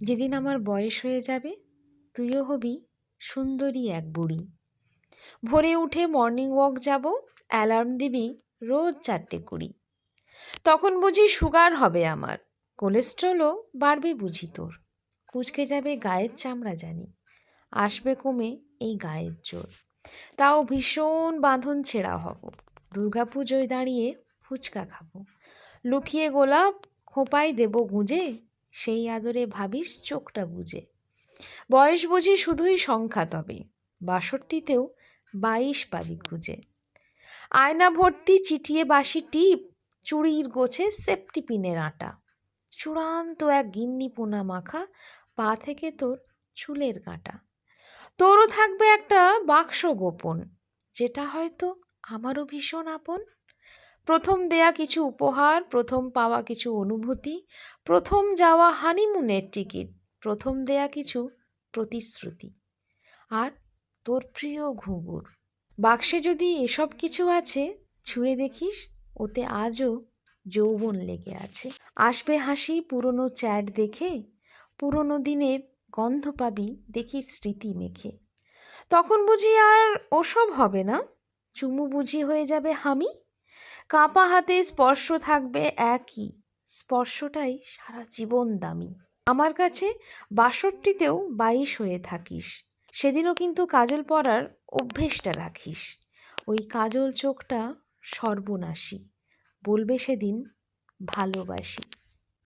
যেদিন আমার বয়স হয়ে যাবে, তুইও হবি সুন্দরী এক বুড়ি। ভোরে উঠে মর্নিং ওয়াক যাব অ্যালার্ম দিবি রোজ চারটে কুড়ি। তখন বুঝি সুগার হবে আমার কোলেস্ট্রলও বাড়বে বুঝি তোর। কুচকে যাবে গায়ের চামড়া জানি, আসবে কমে এই গায়ের জোর। তাও ভীষণ বাঁধন ছেঁড়া হব, দুর্গাপুজোয় দাঁড়িয়ে ফুচকা খাব। লুকিয়ে গোলাপ খোঁপায় দেব গুঁজে সেই আদরে ভাবিস চোখটা বুঝে বয়স বুঝি শুধুই সংখ্যা তবে, বাষট্টিতেও বাইশ পাবি খুঁজে। আয়না ভর্তি চিটিয়ে বাসি টিপ, চুড়ির গোছে সেফটি পিনের আটা। চূড়ান্ত এক গিন্নি পোনা মাখা, পা থেকে তোর চুলের কাঁটা। তোরও থাকবে একটা বাক্স গোপন, যেটা হয়তো আমারও ভীষণ আপন। প্রথম দেয়া কিছু উপহার, প্রথম পাওয়া কিছু অনুভূতি, প্রথম যাওয়া হানিমুনের টিকিট প্রথম দেয়া কিছু প্রতিশ্রুতি। আর তোর প্রিয় ঘুঙুর। বাক্সে যদি এসব কিছু আছে, ছুঁয়ে দেখিস, ওতে আজও যৌবন লেগে আছে। আসবে হাসি, পুরনো চ্যাট দেখে, পুরনো দিনের গন্ধ পাবি, দেখি স্মৃতি মেখে। তখন বুঝি আর ওসব হবে না, চুমু বুঝি হয়ে যাবে হামি। কাঁপা হাতে স্পর্শ থাকবে একই। স্পর্শটাই সারা জীবন দামি। আমার কাছে বাষট্টিতেও বাইশ হয়ে থাকিস। সেদিনও কিন্তু কাজল পরার অভ্যেসটা রাখিস। ওই কাজল চোখটা সর্বনাশী। বলবে সেদিন, ভালোবাসি।